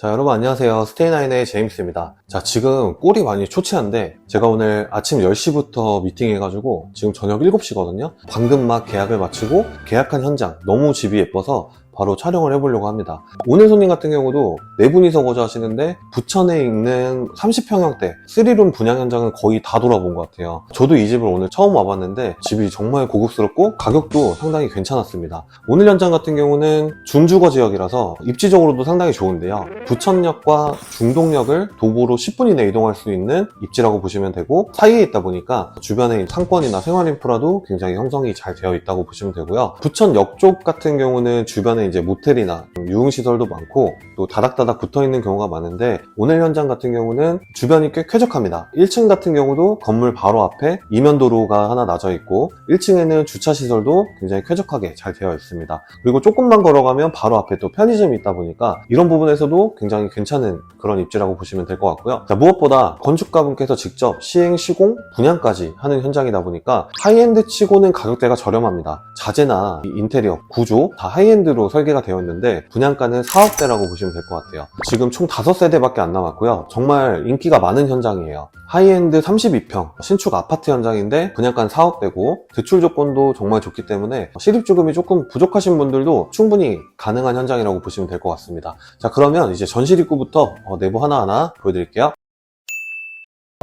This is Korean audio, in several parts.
자, 여러분 안녕하세요. 스테이나인의 제임스입니다. 자, 지금 꼴이 많이 초췌한데 제가 오늘 아침 10시부터 미팅 해가지고 지금 저녁 7시거든요. 방금 막 계약을 마치고 계약한 현장 너무 집이 예뻐서 바로 촬영을 해보려고 합니다. 오늘 손님 같은 경우도 네 분이서 거주하시는데 부천에 있는 30평형대 3룸 분양 현장은 거의 다 돌아본 것 같아요. 저도 이 집을 오늘 처음 와봤는데 집이 정말 고급스럽고 가격도 상당히 괜찮았습니다. 오늘 현장 같은 경우는 준주거 지역이라서 입지적으로도 상당히 좋은데요. 부천역과 중동역을 도보로 10분 이내 이동할 수 있는 입지라고 보시면 되고 사이에 있다 보니까 주변에 상권이나 생활 인프라도 굉장히 형성이 잘 되어 있다고 보시면 되고요. 부천역 쪽 같은 경우는 주변에 이제 모텔이나 좀 유흥시설도 많고 또 다닥다닥 붙어 있는 경우가 많은데 오늘 현장 같은 경우는 주변이 꽤 쾌적합니다. 1층 같은 경우도 건물 바로 앞에 이면도로가 하나 나져 있고 1층에는 주차시설도 굉장히 쾌적하게 잘 되어 있습니다. 그리고 조금만 걸어가면 바로 앞에 또 편의점이 있다 보니까 이런 부분에서도 굉장히 괜찮은 그런 입지라고 보시면 될 것 같고요. 자, 무엇보다 건축가분께서 직접 시행, 시공, 분양까지 하는 현장이다 보니까 하이엔드 치고는 가격대가 저렴합니다. 자재나 이 인테리어, 구조 다 하이엔드로 설계가 되어 있는데 분양가는 4억대라고 보시면 될 것 같아요. 지금 총 5세대밖에 안 남았고요. 정말 인기가 많은 현장이에요. 하이엔드 32평 신축 아파트 현장인데 분양가는 4억대고 대출 조건도 정말 좋기 때문에 실입주금이 조금 부족하신 분들도 충분히 가능한 현장이라고 보시면 될 것 같습니다. 자 그러면 이제 전실 입구부터 어, 내부 하나하나 보여드릴게요.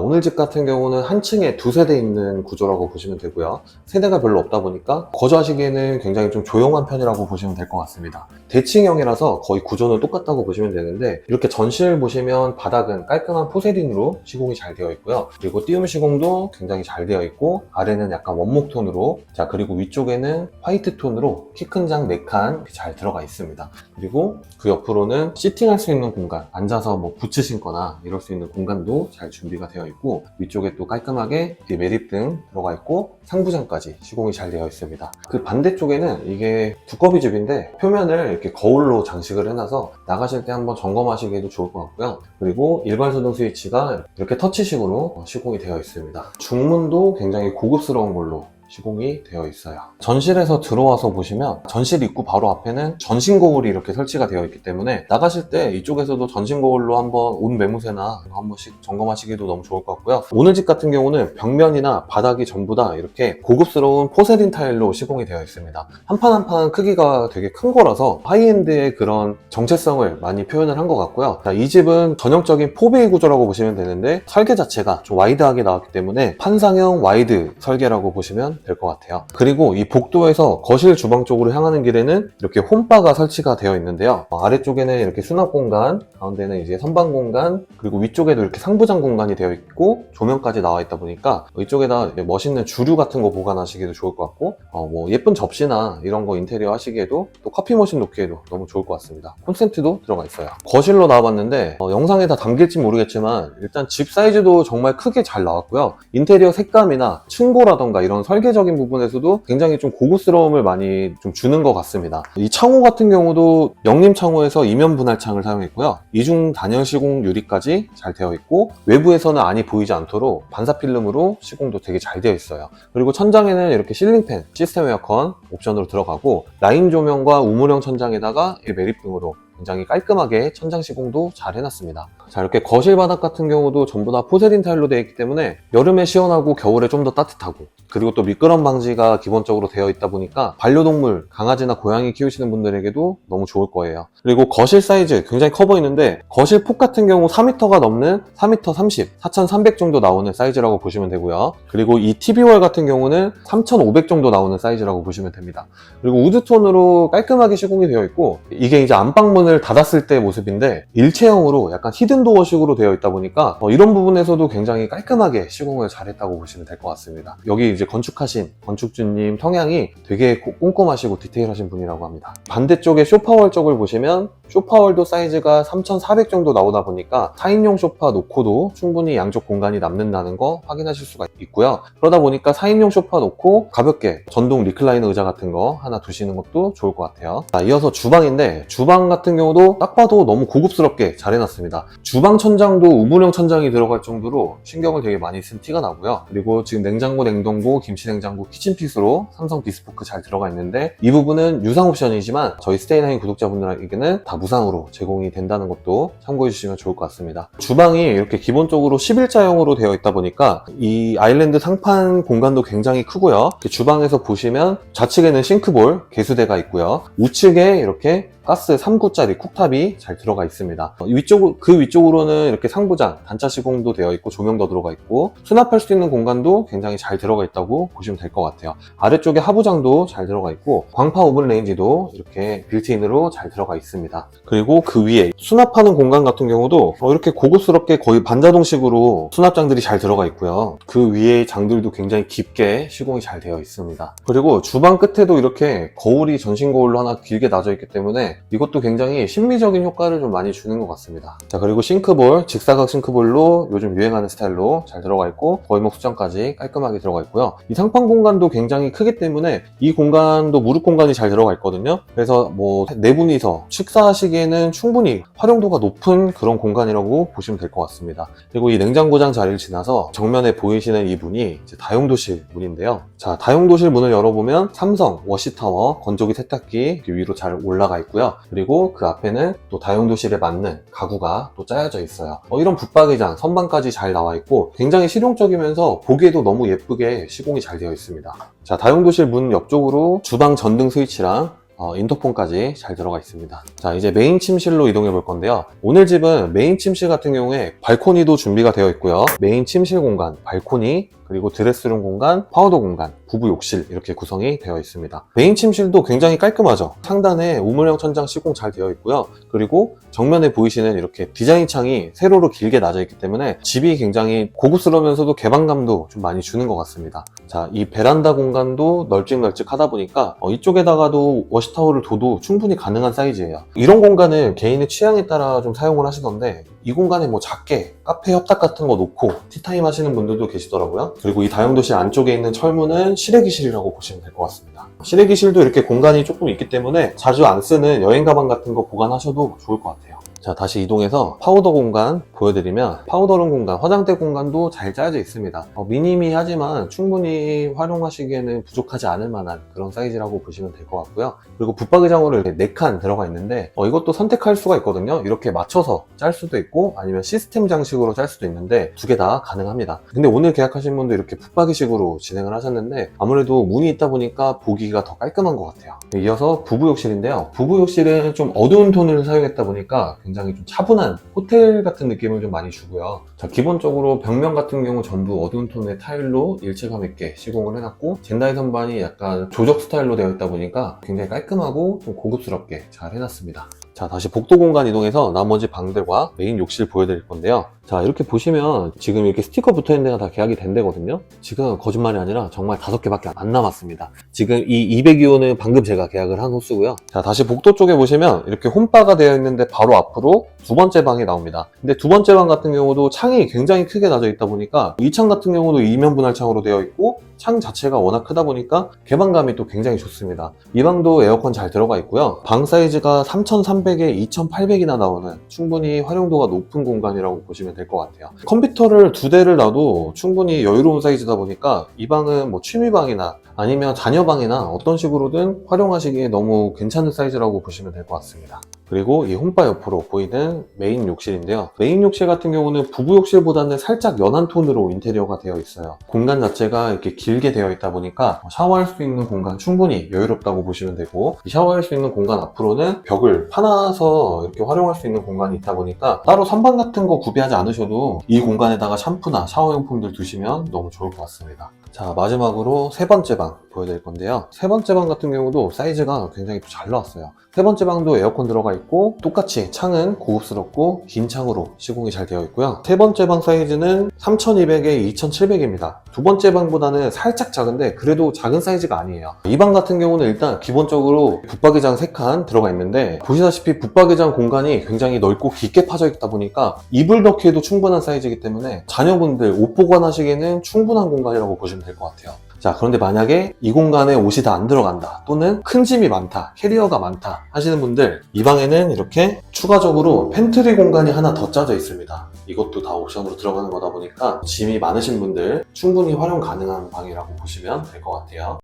오늘 집 같은 경우는 한 층에 두 세대 있는 구조라고 보시면 되고요. 세대가 별로 없다 보니까 거주하시기에는 굉장히 좀 조용한 편이라고 보시면 될 것 같습니다. 대칭형이라서 거의 구조는 똑같다고 보시면 되는데 이렇게 전실 보시면 바닥은 깔끔한 포세린으로 시공이 잘 되어 있고요. 그리고 띄움 시공도 굉장히 잘 되어 있고 아래는 약간 원목 톤으로 자 그리고 위쪽에는 화이트 톤으로 키 큰 장 4칸 잘 들어가 있습니다. 그리고 그 옆으로는 시팅할 수 있는 공간 앉아서 뭐 부츠 신거나 이럴 수 있는 공간도 잘 준비가 되어 있고 위쪽에 또 깔끔하게 매립등 들어가 있고 상부장까지 시공이 잘 되어 있습니다. 그 반대쪽에는 이게 두꺼비 집인데 표면을 이렇게 거울로 장식을 해놔서 나가실 때 한번 점검하시기에도 좋을 것 같고요. 그리고 일반 소등 스위치가 이렇게 터치식으로 시공이 되어 있습니다. 중문도 굉장히 고급스러운 걸로 시공이 되어 있어요. 전실에서 들어와서 보시면 전실 입구 바로 앞에는 전신 거울이 이렇게 설치가 되어 있기 때문에 나가실 때 이쪽에서도 전신 거울로 한번 옷 매무새나 한 번씩 점검하시기도 너무 좋을 것 같고요. 오늘 집 같은 경우는 벽면이나 바닥이 전부 다 이렇게 고급스러운 포세린 타일로 시공이 되어 있습니다. 한 판 한 판 크기가 되게 큰 거라서 하이엔드의 그런 정체성을 많이 표현을 한 것 같고요. 자, 이 집은 전형적인 4베이 구조라고 보시면 되는데 설계 자체가 좀 와이드하게 나왔기 때문에 판상형 와이드 설계라고 보시면 될 것 같아요. 그리고 이 복도에서 거실 주방 쪽으로 향하는 길에는 이렇게 홈바가 설치가 되어 있는데요. 어, 아래쪽에는 이렇게 수납 공간, 가운데는 이제 선반 공간, 그리고 위쪽에도 이렇게 상부장 공간이 되어 있고 조명까지 나와 있다 보니까 이쪽에다 멋있는 주류 같은 거 보관하시기도 좋을 것 같고 어, 뭐 예쁜 접시나 이런 거 인테리어 하시기에도 또 커피 머신 놓기에도 너무 좋을 것 같습니다. 콘센트도 들어가 있어요. 거실로 나와봤는데 어, 영상에 다 담길지 모르겠지만 일단 집 사이즈도 정말 크게 잘 나왔고요. 인테리어 색감이나 층고라던가 이런 설계 적인 부분에서도 굉장히 좀 고급스러움을 많이 좀 주는 것 같습니다. 이 창호 같은 경우도 영림 창호에서 이면 분할 창을 사용했고요. 이중 단열 시공 유리까지 잘 되어 있고 외부에서는 안이 보이지 않도록 반사 필름으로 시공도 되게 잘 되어 있어요. 그리고 천장에는 이렇게 실링팬, 시스템 에어컨 옵션으로 들어가고 라인 조명과 우물형 천장에다가 이 매립등으로 굉장히 깔끔하게 천장 시공도 잘 해놨습니다. 자 이렇게 거실 바닥 같은 경우도 전부 다 포세린 타일로 되어 있기 때문에 여름에 시원하고 겨울에 좀 더 따뜻하고 그리고 또 미끄럼 방지가 기본적으로 되어 있다 보니까 반려동물 강아지나 고양이 키우시는 분들에게도 너무 좋을 거예요. 그리고 거실 사이즈 굉장히 커 보이는데 거실 폭 같은 경우 4m가 넘는 4m 30, 4,300 정도 나오는 사이즈라고 보시면 되고요. 그리고 이 TV월 같은 경우는 3,500 정도 나오는 사이즈라고 보시면 됩니다. 그리고 우드톤으로 깔끔하게 시공이 되어 있고 이게 이제 안방문 을 닫았을 때 모습인데 일체형으로 약간 히든도어식으로 되어 있다 보니까 어, 이런 부분에서도 굉장히 깔끔하게 시공을 잘했다고 보시면 될 것 같습니다. 여기 이제 건축하신 건축주님 성향이 되게 고- 꼼꼼하시고 디테일하신 분이라고 합니다. 반대쪽에 쇼파월 쪽을 보시면 쇼파월도 사이즈가 3,400 정도 나오다 보니까 4인용 쇼파 놓고도 충분히 양쪽 공간이 남는다는 거 확인하실 수가 있고요. 그러다 보니까 4인용 쇼파 놓고 가볍게 전동 리클라이너 의자 같은 거 하나 두시는 것도 좋을 것 같아요. 자, 이어서 주방인데 주방 같은 경우도 딱 봐도 너무 고급스럽게 잘 해놨습니다. 주방 천장도 우물형 천장이 들어갈 정도로 신경을 되게 많이 쓴 티가 나고요. 그리고 지금 냉장고, 냉동고, 김치 냉장고, 키친핏으로 삼성 비스포크 잘 들어가 있는데 이 부분은 유상 옵션이지만 저희 스테이나인 구독자분들에게는 다다 무상으로 제공이 된다는 것도 참고해 주시면 좋을 것 같습니다. 주방이 이렇게 기본적으로 11자형으로 되어 있다 보니까 이 아일랜드 상판 공간도 굉장히 크고요. 주방에서 보시면 좌측에는 싱크볼, 개수대가 있고요. 우측에 이렇게 가스 3구짜리 쿡탑이 잘 들어가 있습니다. 어, 위쪽, 그 위쪽으로는 이렇게 상부장, 단차 시공도 되어 있고 조명도 들어가 있고 수납할 수 있는 공간도 굉장히 잘 들어가 있다고 보시면 될 것 같아요. 아래쪽에 하부장도 잘 들어가 있고 광파 오븐 레인지도 이렇게 빌트인으로 잘 들어가 있습니다. 그리고 그 위에 수납하는 공간 같은 경우도 어, 이렇게 고급스럽게 거의 반자동식으로 수납장들이 잘 들어가 있고요. 그 위에 장들도 굉장히 깊게 시공이 잘 되어 있습니다. 그리고 주방 끝에도 이렇게 거울이 전신 거울로 하나 길게 놔져 있기 때문에 이것도 굉장히 심미적인 효과를 좀 많이 주는 것 같습니다. 자 그리고 싱크볼, 직사각 싱크볼로 요즘 유행하는 스타일로 잘 들어가 있고 거의목 수정까지 깔끔하게 들어가 있고요. 이 상판 공간도 굉장히 크기 때문에 이 공간도 무릎 공간이 잘 들어가 있거든요. 그래서 뭐 네 분이서 식사하시기에는 충분히 활용도가 높은 그런 공간이라고 보시면 될 것 같습니다. 그리고 이 냉장고장 자리를 지나서 정면에 보이시는 이 이제 다용도실 문인데요. 자, 다용도실 문을 열어보면 삼성 워시타워 건조기 세탁기 위로 잘 올라가 있고요. 그리고 그 앞에는 또 다용도실에 맞는 가구가 또 짜여져 있어요. 어, 이런 붙박이장, 선반까지 잘 나와 있고 굉장히 실용적이면서 보기에도 너무 예쁘게 시공이 잘 되어 있습니다. 자, 다용도실 문 옆쪽으로 주방 전등 스위치랑 어, 인터폰까지 잘 들어가 있습니다. 자, 이제 메인 침실로 이동해 볼 건데요. 오늘 집은 메인 침실 같은 경우에 발코니도 준비가 되어 있고요. 메인 침실 공간, 발코니, 그리고 드레스룸 공간, 파우더 공간, 부부 욕실 이렇게 구성이 되어 있습니다. 메인 침실도 굉장히 깔끔하죠. 상단에 우물형 천장 시공 잘 되어 있고요. 그리고 정면에 보이시는 이렇게 디자인 창이 세로로 길게 나져 있기 때문에 집이 굉장히 고급스러우면서도 개방감도 좀 많이 주는 것 같습니다. 자, 이 베란다 공간도 널찍널찍하다 보니까 어, 이쪽에다가도 워시타워를 둬도 충분히 가능한 사이즈예요. 이런 공간을 개인의 취향에 따라 좀 사용을 하시던데 이 공간에 뭐 작게 카페 협탁 같은 거 놓고 티타임 하시는 분들도 계시더라고요. 그리고 이 다용도실 안쪽에 있는 철문은 실외기실이라고 보시면 될 것 같습니다. 실외기실도 이렇게 공간이 조금 있기 때문에 자주 안 쓰는 여행 가방 같은 거 보관하셔도 좋을 것 같아요. 자, 다시 이동해서 파우더 공간 보여드리면 파우더룸 공간, 화장대 공간도 잘 짜여져 있습니다. 어, 미니미하지만 충분히 활용하시기에는 부족하지 않을 만한 그런 사이즈라고 보시면 될 것 같고요. 그리고 붙박이장으로 이렇게 4칸 들어가 있는데 어, 이것도 선택할 수가 있거든요. 이렇게 맞춰서 짤 수도 있고 아니면 시스템 장식으로 짤 수도 있는데 두 개 다 가능합니다. 근데 오늘 계약하신 분도 이렇게 붙박이식으로 진행을 하셨는데 아무래도 문이 있다 보니까 보기가 더 깔끔한 것 같아요. 이어서 부부 욕실인데요. 부부 욕실은 좀 어두운 톤을 사용했다 보니까 굉장히 좀 차분한 호텔 같은 느낌을 좀 많이 주고요. 자, 기본적으로 벽면 같은 경우 전부 어두운 톤의 타일로 일체감 있게 시공을 해놨고 젠다이 선반이 약간 조적 스타일로 되어 있다 보니까 굉장히 깔끔하고 좀 고급스럽게 잘 해놨습니다. 자, 다시 복도 공간 이동해서 나머지 방들과 메인 욕실 보여드릴 건데요. 자, 이렇게 보시면 지금 이렇게 스티커 붙어 있는 데가 다 계약이 된 데거든요. 지금 거짓말이 아니라 정말 다섯 개밖에 안 남았습니다. 지금 이 202호는 방금 제가 계약을 한 호수고요. 자, 다시 복도 쪽에 보시면 이렇게 홈바가 되어 있는데 바로 앞으로 두 번째 방이 나옵니다. 근데 두 번째 방 같은 경우도 창이 굉장히 크게 나져 있다 보니까 이 창 같은 경우도 이면 분할 창으로 되어 있고 창 자체가 워낙 크다 보니까 개방감이 또 굉장히 좋습니다. 이 방도 에어컨 잘 들어가 있고요. 방 사이즈가 3,300에 2,800이나 나오는 충분히 활용도가 높은 공간이라고 보시면 될 것 같아요. 컴퓨터를 두 대를 놔도 충분히 여유로운 사이즈다 보니까 이 방은 뭐 취미방이나 아니면 자녀방이나 어떤 식으로든 활용하시기에 너무 괜찮은 사이즈라고 보시면 될 것 같습니다. 그리고 이 홈바 옆으로 보이는 메인 욕실인데요. 메인 욕실 같은 경우는 부부 욕실보다는 살짝 연한 톤으로 인테리어가 되어 있어요. 공간 자체가 이렇게 길게 되어 있다 보니까 샤워할 수 있는 공간 충분히 여유롭다고 보시면 되고 이 샤워할 수 있는 공간 앞으로는 벽을 파놔서 이렇게 활용할 수 있는 공간이 있다 보니까 따로 선반 같은 거 구비하지 않으셔도 이 공간에다가 샴푸나 샤워용품들 두시면 너무 좋을 것 같습니다. 자 마지막으로 세 번째 방 보여드릴 건데요. 세 번째 방 같은 경우도 사이즈가 굉장히 또잘 나왔어요. 세 번째 방도 에어컨 들어가 있고 똑같이 창은 고급스럽고 긴 창으로 시공이 잘 되어 있고요. 세 번째 방 사이즈는 3200에 2700입니다. 두 번째 방보다는 살짝 작은데 그래도 작은 사이즈가 아니에요. 이 방 같은 경우는 일단 기본적으로 붙박이장 3칸 들어가 있는데 보시다시피 붙박이장 공간이 굉장히 넓고 깊게 파져 있다 보니까 이불 넣기에도 충분한 사이즈이기 때문에 자녀분들 옷 보관하시기에는 충분한 공간이라고 보시면 될 것 같아요. 자, 그런데 만약에 이 공간에 옷이 다 안 들어간다, 또는 큰 짐이 많다, 캐리어가 많다 하시는 분들, 이 방에는 이렇게 추가적으로 팬트리 공간이 하나 더 짜져 있습니다. 이것도 다 옵션으로 들어가는 거다 보니까 짐이 많으신 분들 충분히 활용 가능한 방이라고 보시면 될 것 같아요.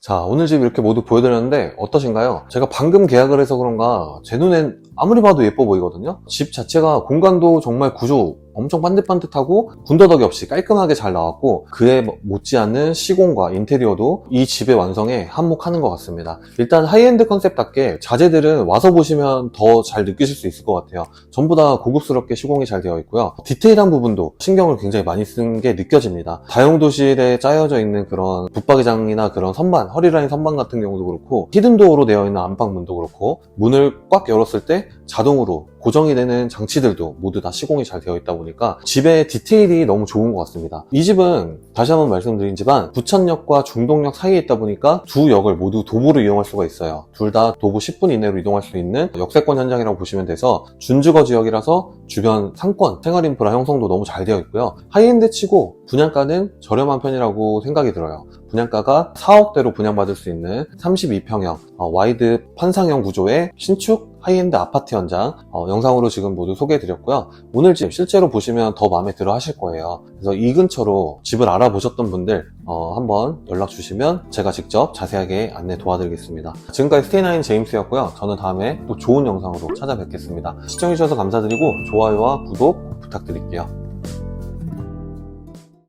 자, 오늘 집 이렇게 모두 보여드렸는데 어떠신가요? 제가 방금 계약을 해서 그런가 제 눈엔 아무리 봐도 예뻐 보이거든요? 집 자체가 공간도 정말 구조 엄청 반듯반듯하고 군더더기 없이 깔끔하게 잘 나왔고 그에 못지않는 시공과 인테리어도 이 집의 완성에 한몫하는 것 같습니다. 일단 하이엔드 컨셉답게 자재들은 와서 보시면 더 잘 느끼실 수 있을 것 같아요. 전부 다 고급스럽게 시공이 잘 되어 있고요. 디테일한 부분도 신경을 굉장히 많이 쓴 게 느껴집니다. 다용도실에 짜여져 있는 그런 붙박이장이나 그런 선반, 허리라인 선반 같은 경우도 그렇고 히든도어로 되어 있는 안방문도 그렇고 문을 꽉 열었을 때 자동으로 고정이 되는 장치들도 모두 다 시공이 잘 되어 있다 보니까 집의 디테일이 너무 좋은 것 같습니다. 이 집은 다시 한번 말씀드리지만 부천역과 중동역 사이에 있다 보니까 두 역을 모두 도보로 이용할 수가 있어요. 둘 다 도보 10분 이내로 이동할 수 있는 역세권 현장이라고 보시면 돼서 준주거 지역이라서 주변 상권, 생활 인프라 형성도 너무 잘 되어 있고요. 하이엔드 치고 분양가는 저렴한 편이라고 생각이 들어요. 분양가가 4억대로 분양받을 수 있는 32평형 어, 와이드 판상형 구조의 신축 하이엔드 아파트 현장 어, 영상으로 지금 모두 소개해드렸고요. 오늘 집 실제로 보시면 더 마음에 들어 하실 거예요. 그래서 이 근처로 집을 알아보셨던 분들 어, 한번 연락 주시면 제가 직접 자세하게 안내 도와드리겠습니다. 지금까지 스테이나인 제임스였고요. 저는 다음에 또 좋은 영상으로 찾아뵙겠습니다. 시청해주셔서 감사드리고 좋아요와 구독 부탁드릴게요.